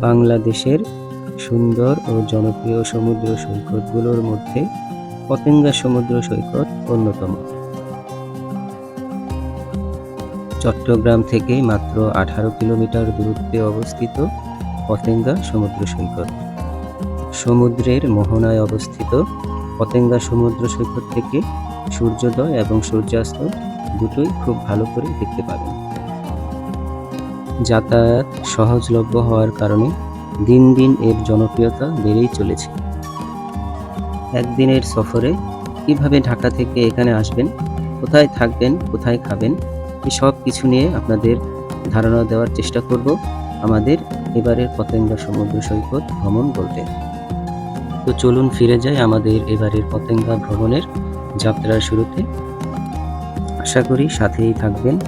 বাংলাদেশের সুন্দর ও জনপ্রিয় সমুদ্র সৈকতগুলোর মধ্যে পতেঙ্গা সমুদ্র সৈকত অন্যতম। চট্টগ্রাম থেকে মাত্র আঠারো কিলোমিটার দূরত্বে অবস্থিত পতেঙ্গা সমুদ্র সৈকত। সমুদ্রের মোহনায় অবস্থিত পতেঙ্গা সমুদ্র সৈকত থেকে সূর্যোদয় এবং সূর্যাস্ত দুটোই খুব ভালো করে দেখতে পাবেন। যাতায়াত সহজলভ্য হওয়ার কারণে দিন দিন এর জনপ্রিয়তা বেড়েই চলেছে। একদিনের সফরে কীভাবে ঢাকা থেকে এখানে আসবেন, কোথায় থাকবেন, কোথায় খাবেন এই সব কিছু নিয়ে আপনাদের ধারণা দেওয়ার চেষ্টা করব আমাদের এবারের পতেঙ্গা সমুদ্র সৈকত ভ্রমণ বলতে তো চলুন ফিরে যাই আমাদের এবারের পতেঙ্গা ভ্রমণের যাত্রার শুরুতে। আশা করি সাথেই থাকবেন।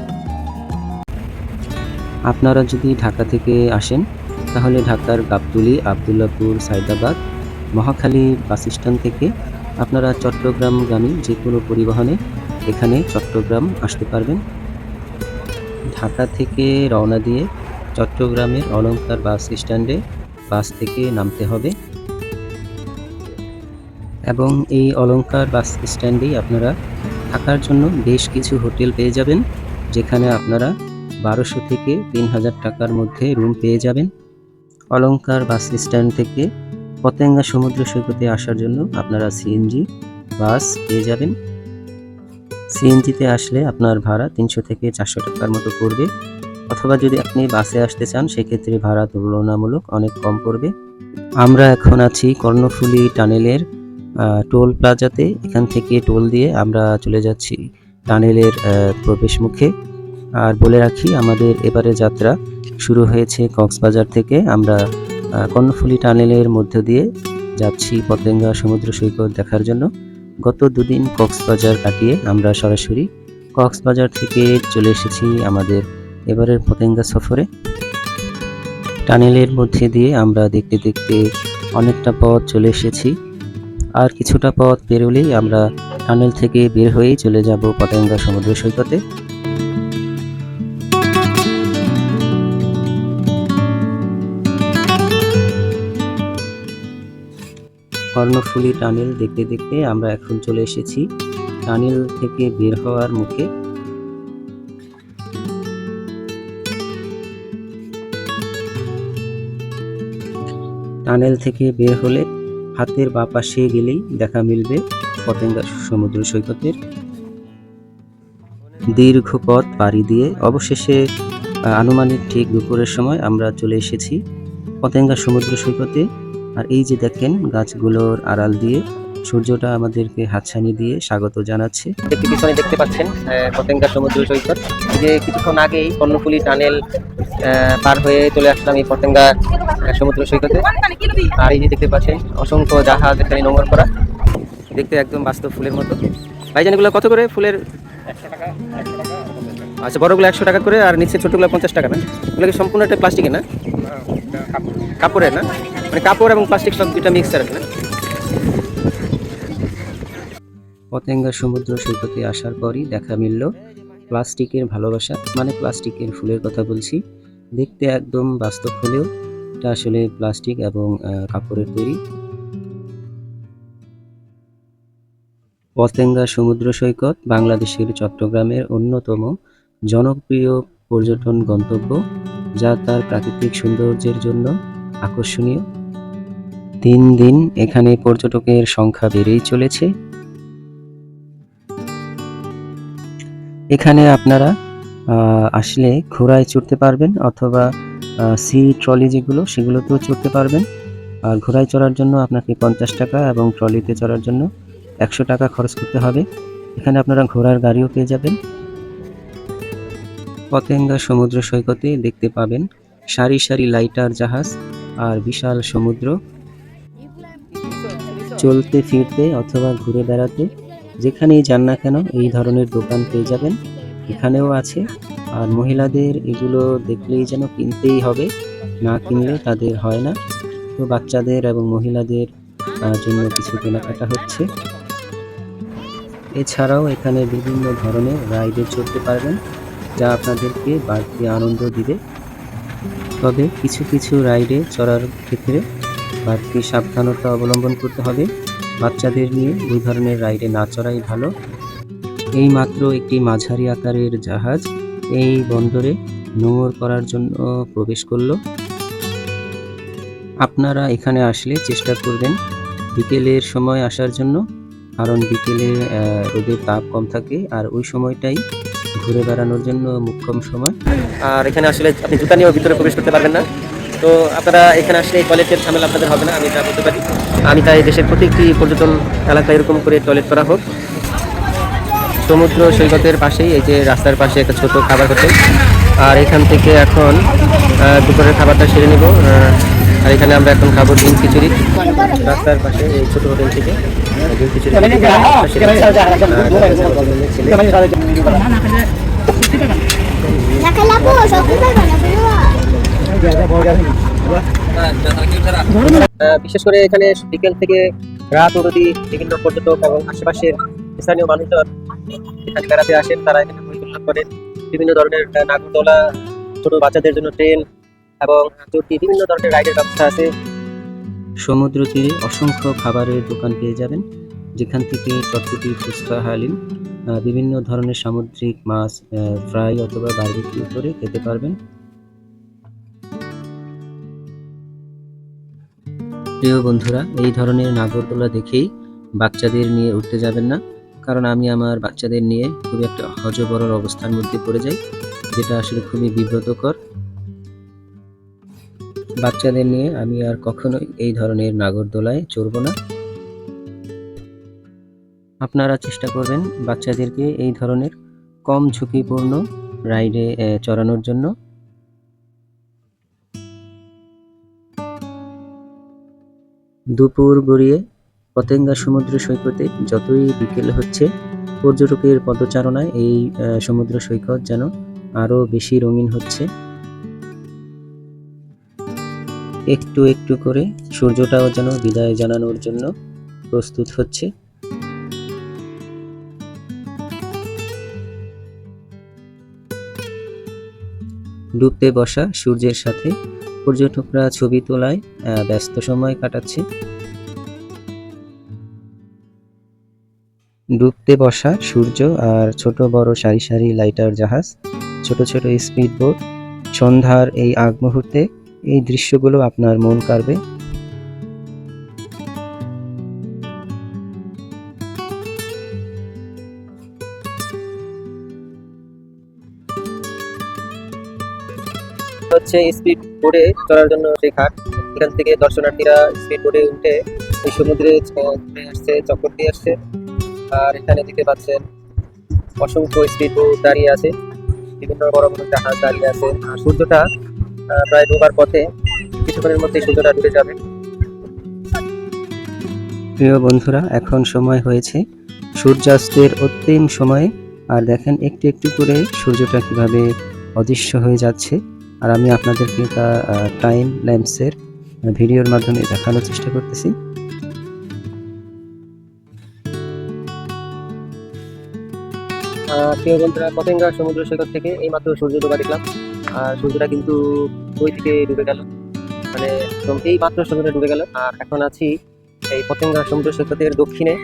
আপনারা যদি ঢাকা থেকে আসেন, তাহলে ঢাকার গাবতলী, আবদুল্লাপুর সাইদাবাদ মহাখালী বাস স্ট্যান্ড থেকে আপনারা চট্টগ্রামগামী যে কোনো পরিবহনে এখানে চট্টগ্রাম আসতে পারবেন। ঢাকা থেকে রওনা দিয়ে চট্টগ্রামের অলংকার বাস স্ট্যান্ডে বাস থেকে নামতে হবে। এবং এই অলংকার বাস স্ট্যান্ডেই আপনারা থাকার জন্য বেশ কিছু হোটেল পেয়ে যাবেন, যেখানে আপনারা বারোশো থেকে তিন হাজার টাকার মধ্যে রুম পেয়ে যাবেন। অলংকার বাস স্ট্যান্ড থেকে পতেঙ্গা সমুদ্র সৈকতে আসার জন্য আপনারা সিএনজি বাস পেয়ে যাবেন। সিএনজিতে আসলে আপনার ভাড়া তিনশো থেকে চারশো টাকার মতো পড়বে। অথবা যদি আপনি বাসে আসতে চান, সেক্ষেত্রে ভাড়া তুলনামূলক অনেক কম পড়বে। আমরা এখন আছি কর্ণফুলী টানেলের টোল প্লাজাতে। এখান থেকে টোল দিয়ে আমরা চলে যাচ্ছি টানেলের প্রবেশ মুখে আর বলে রাখি, আমাদের এবারে যাত্রা শুরু হয়েছে কক্সবাজার থেকে। আমরা কর্ণফুলী টানেলের মধ্য দিয়ে যাচ্ছি পতেঙ্গা সমুদ্র সৈকত দেখার জন্য। গত দুদিন কক্সবাজার কাটিয়ে আমরা সরাসরি কক্সবাজার থেকে চলে এসেছি আমাদের এবারের পতেঙ্গা সফরে। টানেলের মধ্যে দিয়ে আমরা দেখতে দেখতে অনেকটা পথ চলে এসেছি। আর কিছুটা পথ পেরোলেই আমরা টানেল থেকে বের হয়েই চলে যাব পতেঙ্গা সমুদ্র সৈকতে। কর্ণফুলী টানেল দেখতে দেখতে আমরা এখন চলে এসেছি টানেল থেকে বের হওয়ার মুখে। টানেল থেকে বের হলে হাতের বা পাশে গেলেই দেখা মিলবে পতেঙ্গা সমুদ্র সৈকতের। দীর্ঘ পথ পাড়ি দিয়ে অবশেষে আনুমানিক ঠিক দুপুরের সময় আমরা চলে এসেছি পতেঙ্গা সমুদ্র সৈকতে। আর এই যে দেখেন গাছগুলোর আড়াল দিয়ে সূর্যটা আমাদেরকে হাতছানি দিয়ে স্বাগত জানাচ্ছে। পিছনে দেখতে পাচ্ছেন পতেঙ্গা সমুদ্র সৈকত। যে কিছুক্ষণ আগেই কর্ণফুলী টানেল পার হয়ে চলে আসলাম এই পতেঙ্গা সমুদ্র সৈকতে। আর এই যে দেখতে পাচ্ছেন, অসংখ্য জাহাজ এখানে নোংর করা। দেখতে একদম বাস্তব ফুলের মতো। ভাইজান, এগুলো কত করে ফুলের? আচ্ছা বড়গুলো একশো টাকা করে আর নিচে ছোটগুলো পঞ্চাশ টাকা না? এগুলো সম্পূর্ণ একটা প্লাস্টিকের না? কাপড়ের না? মানে কাপড় এবং প্লাস্টিক সব দুটা মিক্সার না? পতেঙ্গা সমুদ্র সৈকতে আসার পরই দেখা মিলল প্লাস্টিকের ভালোবাসা মানে প্লাস্টিকের ফুলের কথা বলছি। দেখতে একদম বাস্তব হলেও এটা আসলে প্লাস্টিক এবং কাপড়ের তৈরি। পতেঙ্গা সমুদ্র সৈকত বাংলাদেশের চট্টগ্রামের অন্যতম জনপ্রিয় পর্যটন গন্তব্য, যা তার প্রাকৃতিক সৌন্দর্যের জন্য আকর্ষণীয়। দিন দিন এখানে পর্যটকের সংখ্যা বেড়েই চলেছে। এখানে আপনারা আসলে ঘোড়ায় চড়তে পারবেন অথবা সি ট্রলি যেগুলো, সেগুলোতেও চড়তে পারবেন। আর ঘোড়ায় চড়ার জন্য আপনাকে পঞ্চাশ টাকা এবং ট্রলিতে চড়ার জন্য একশো টাকা খরচ করতে হবে। এখানে আপনারা ঘোড়ার গাড়িও পেয়ে যাবেন। পতেঙ্গা সমুদ্র সৈকতে দেখতে পাবেন সারি সারি লাইটার জাহাজ আর বিশাল সমুদ্র। চলতে, ফিরতে অথবা ঘুরে বেড়াতে, যেখানেই যান না কেন এই ধরনের দোকান পেয়ে যাবেন। এখানেও আছে। আর মহিলাদের এগুলো দেখলেই যেন কিনতেই হবে। না কিনলে তাদের হয় না। তো বাচ্চাদের এবং মহিলাদের জন্য কিছু কেনাকাটা হচ্ছে। এছাড়াও এখানে বিভিন্ন ধরনের রাইডে চড়তে পারবেন, যা আপনাদেরকে বাড়তি আনন্দ দিবে। তবে কিছু কিছু রাইডে চড়ার ক্ষেত্রে বাড়তি সাবধানতা অবলম্বন করতে হবে? বাচ্চাদের নিয়ে দুই ধরনের রাইডে না চড়াই ভালো। এই মাত্র একটি মাঝারি আকারের জাহাজ এই বন্দরে নোঙর করার জন্য প্রবেশ করল। আপনারা এখানে আসলে চেষ্টা করবেন বিকেলের সময় আসার জন্য, কারণ বিকেলে রোদের তাপ কম থাকে আর ওই সময়টাই ঘুরে বেড়ানোর জন্য মুখ্যম সময়। আর এখানে আসলে আপনি জুতা নিয়েও ভিতরে প্রবেশ করতে পারবেন না। তো আপনারা এখানে আসলে এই টয়লেটের ঝামেলা আপনাদের হবে না আমি এটা বলতে পারি আমি তাই দেশের প্রত্যেকটি পর্যটন এলাকায় এরকম করে টয়লেট করা হোক সমুদ্র সৈকতের পাশেই এই যে রাস্তার পাশে একটা ছোট খাবার হোটেল আর এখান থেকে এখন দুপুরের খাবারটা সেরে নেব আর এখানে আমরা এখন খাব ডিম খিচুড়ি রাস্তার পাশে এই ছোট হোটেল থেকে ডিম খিচুড়ি বিশেষ করে এখানে বিকেল থেকে রাত অবধি বিভিন্ন পর্যটক এবং আশেপাশের স্থানীয় মানুষজন এখানে বেড়াতে আসেন। তারা এখানে পরিদর্শন করেন। বিভিন্ন ধরনের আহ, নাগরদোলা ছোট বাচ্চাদের জন্য ট্রেন এবং চরকি বিভিন্ন ধরনের রাইডের ব্যবস্থা আছে। সমুদ্র তীরে অসংখ্য খাবারের দোকান পেয়ে যাবেন যেখান থেকে চটপটি ফুচকা হালিম বিভিন্ন ধরনের সামুদ্রিক মাছ ফ্রাই অথবা বারবিকিউ করে খেতে পারবেন। প্রিয় বন্ধুরা, এই ধরনের নাগরদোলা দেখেই বাচ্চাদের নিয়ে উঠতে যাবেন না, কারণ আমি আমার বাচ্চাদের নিয়ে খুবই একটা হজবরল অবস্থার মধ্যে পড়ে যাই, যেটা আসলে খুবই বিব্রতকর। বাচ্চাদের নিয়ে আমি আর কখনোই এই ধরনের নাগরদোলায় চড়ব না। আপনারা চেষ্টা করবেন বাচ্চাদেরকে এই ধরনের কম ঝুঁকিপূর্ণ রাইডে চড়ানোর জন্য। দুপুর গড়িয়ে পতেঙ্গা সমুদ্র সৈকতে যতই বিকেল হচ্ছে, পর্যটকের পদচারণায় এই সমুদ্র সৈকত যেন আরও বেশি রঙিন হচ্ছে। একটু একটু করে সূর্যটাও যেন বিদায় জানানোর জন্য প্রস্তুত হচ্ছে। ডুবতে বসা সূর্যের সাথে পর্যটকরা ছবি তোলায় ব্যস্ত সময় কাটাচ্ছে। ডুবতে বসা সূর্য আর ছোট বড় সারি সারি লাইটার জাহাজ, ছোট ছোট স্পিড বোট সন্ধ্যার এই আগ মুহূর্তে এই দৃশ্যগুলো আপনার মন কাড়বে। হচ্ছে স্পিড বোর্ডে চড়ার জন্য সেই ঘাট এখান থেকে দর্শনার্থীরা স্পিড বোর্ডে উঠে এই সমুদ্রে ঘুরে আসছে, চক্কর দিয়ে আসছে। আর এখানে দেখতে পাচ্ছেন অসংখ্য স্পিড বোট দাঁড়িয়ে আছে। বিভিন্ন বড় বড় জাহাজ দাঁড়িয়ে আছে। আর সূর্যটা প্রায় ডোবার পথে কিছুক্ষণের মধ্যেই সূর্যটা ডুবে যাবে। প্রিয় বন্ধুরা, এখন সময় হয়েছে সূর্যাস্তের অন্তিম সময়ে। আর দেখেন, একটু একটু করে সূর্যটা কীভাবে অদৃশ্য হয়ে যাচ্ছে। আর আমি আপনাদেরকে তা টাইম ল্যাম্পসের ভিডিওর মাধ্যমে দেখানোর চেষ্টা করতেছি। প্রিয় বন্ধুরা, পতেঙ্গা সমুদ্র সৈকত থেকে এই মাত্র সূর্য ডোবা দেখলাম। আর সূর্যটা কিন্তু ওই দিকে ডুবে গেল। মানে এই মাত্র সূর্যটা ডুবে গেল। আর এখন আছি এই পতেঙ্গা সমুদ্র সৈকতের দক্ষিণে।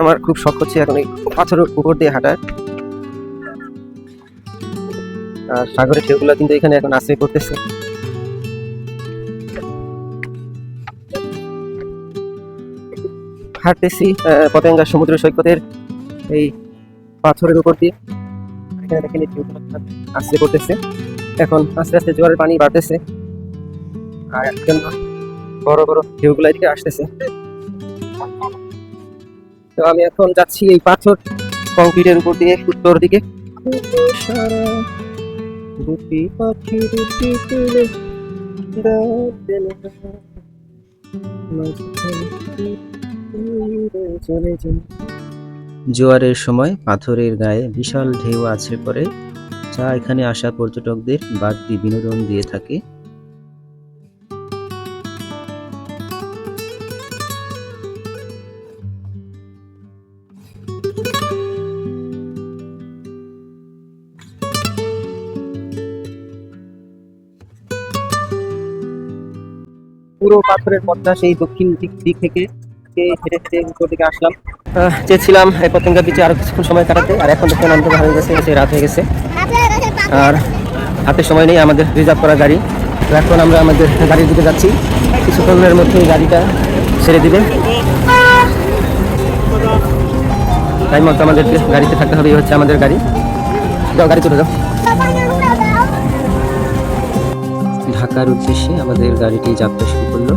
আমার খুব শখ হচ্ছে এখন এই পাথরের উপর দিয়ে হাঁটার। সাগরের ঢেউগুলো কিন্তু এখানে এখন আশ্রয় করতেছে। হাঁটতেছি পতেঙ্গা সমুদ্র সৈকতের এই পাথরের উপর দিয়ে। এখানে দেখেন ঢেউগুলো করতেছে। এখন আস্তে আস্তে জোয়ারের পানি বাড়তেছে। আর একজন বড় বড় ঢেউগুলো এদিকে আসতেছে। তো আমি এখন যাচ্ছি এই পাথর কংক্রিটের উপর দিয়ে, উত্তর দিকে। দুটি পাখি দুটি তুলে জোয়ারের সময় পাথরের গায়ে বিশাল ঢেউ আছে পরে, যা এখানে আসা পর্যটকদের বাড়তি বিনোদন দিয়ে থাকে। পুরো পাথরের পথটা সেই দক্ষিণ দিক দিক থেকে হেঁটে হেঁটে উপর দিকে আসলাম। চেয়েছিলাম এই পতেঙ্গা বিচে আরও কিছুক্ষণ সময় কাটাতে, আর এখন দেখুন অন্ধকার হয়ে গেছে এসে রাত হয়ে গেছে। আর হাতে সময় নেই আমাদের রিজার্ভ করা গাড়ি। এখন আমরা আমাদের গাড়ির দিকে যাচ্ছি। কিছুক্ষণের মধ্যে গাড়িটা ছেড়ে দিবে। টাইম মতো আমাদেরকে গাড়িতে থাকতে হবে হচ্ছে আমাদের গাড়ি। যাও, গাড়ি চলে যাও। ঢাকার উদ্দেশ্যে আমাদের গাড়িটি যাত্রা শুরু করল।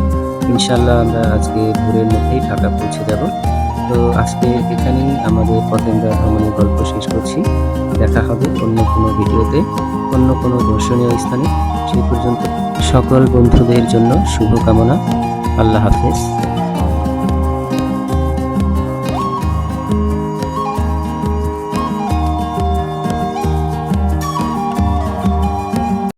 ইনশাল্লাহ আমরা আজকে ভোরের মধ্যেই ঢাকা পৌঁছে যাব। তো আজকে এখানেই আমাদের পতেঙ্গা ভ্রমণের গল্প শেষ করছি। দেখা হবে অন্য কোনো ভিডিওতে, অন্য কোনো দর্শনীয় স্থানে। সেই পর্যন্ত সকল বন্ধুদের জন্য শুভকামনা। আল্লাহ হাফেজ।